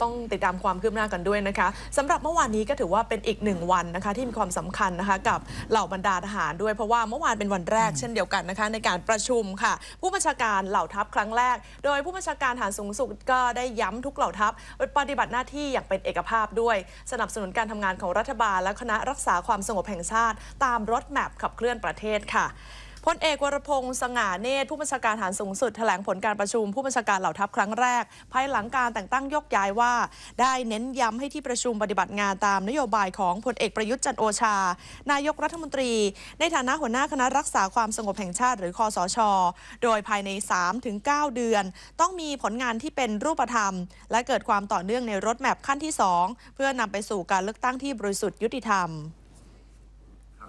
ต้องติดตามความคืบหน้ากันด้วยนะคะสำหรับเมื่อวานนี้ก็ถือว่าเป็นอีกหนึ่งวันนะคะที่มีความสำคัญนะคะกับเหล่าบรรดาทหารด้วย เพราะว่าเมื่อวานเป็นวันแรกเช่นเดียวกันนะคะในการประชุมค่ะ ผู้บัญชาการเหล่าทัพครั้งแรก โดยผู้บัญชาการทหารสูงสุดก็ได้ย้ำทุกเหล่าทัพปฏิบัติหน้าที่อย่างเป็นเอกภาพด้วย สนับสนุนการทำงานของรัฐบาล และคณะรักษาความสงบแห่งชาติ ตามรถแมพขับเคลื่อนประเทศค่ะ พลเอกวรพงษ์สง่าเนตรผู้บัญชาการทหารสูงสุดแถลงผลการประชุม ผู้บัญชาการเหล่าทัพครั้งแรก ภายหลังการแต่งตั้งยกย้ายว่า ได้เน้นย้ำให้ที่ประชุมปฏิบัติงานตามนโยบายของพลเอกประยุทธ์จันโอชา นายกรัฐมนตรี ในฐานะหัวหน้าคณะรักษาความสงบแห่งชาติหรือคอสช โดยภายใน 3-9 เดือน ต้องมีผลงานที่เป็นรูปธรรม และเกิดความต่อเนื่องในรถแมพขั้นที่ 2 เพื่อนำไปสู่การเลือกตั้งที่บริสุทธิ์ยุติธรรม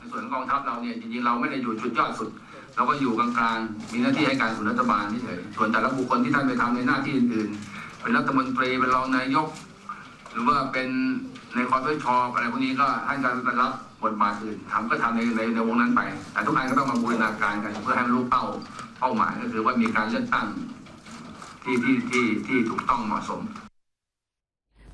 ในส่วนของกองทัพเราเนี่ยจริงๆเราไม่ได้อยู่จุดยอดสุด เราก็อยู่กลางๆมีหน้าที่ให้การสนับสนุนรัฐบาลนี่เฉยส่วนแต่ละบุคคลที่ท่านไปทำในหน้าที่อื่นๆเป็นรัฐมนตรีเป็นรองนายก หรือว่าเป็นในคอสชอะไรพวกนี้ก็ท่านก็ไปรับบทบาทอื่นทำก็ทำในในในวงนั้นไป แต่ทุกอันก็ต้องมาบูรณาการกัน เพื่อให้รู้เป้าเป้าหมายก็คือว่ามีการเลือกตั้งที่ที่ที่ที่ถูกต้องเหมาะสม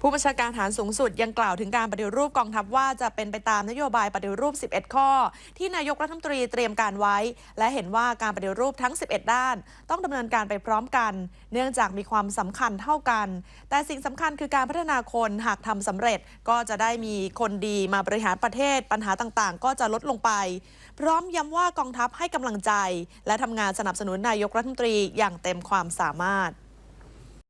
ผู้บัญชาการทหารสูงสุดยังกล่าวถึงการปฏิรูปกองทัพว่าจะเป็นไปตามนโยบายปฏิรูป 11 ข้อ ที่นายกรัฐมนตรีเตรียมการไว้ และเห็นว่าการปฏิรูปทั้ง 11 ด้าน ต้องดำเนินการไปพร้อมกัน เนื่องจากมีความสำคัญเท่ากัน แต่สิ่งสำคัญคือการพัฒนาคนหากทำสำเร็จ ก็จะได้มีคนดีมาบริหารประเทศ ปัญหาต่างๆ ก็จะลดลงไป พร้อมย้ำว่ากองทัพให้กำลังใจ และทำงานสนับสนุนนายกรัฐมนตรีอย่างเต็มความสามารถ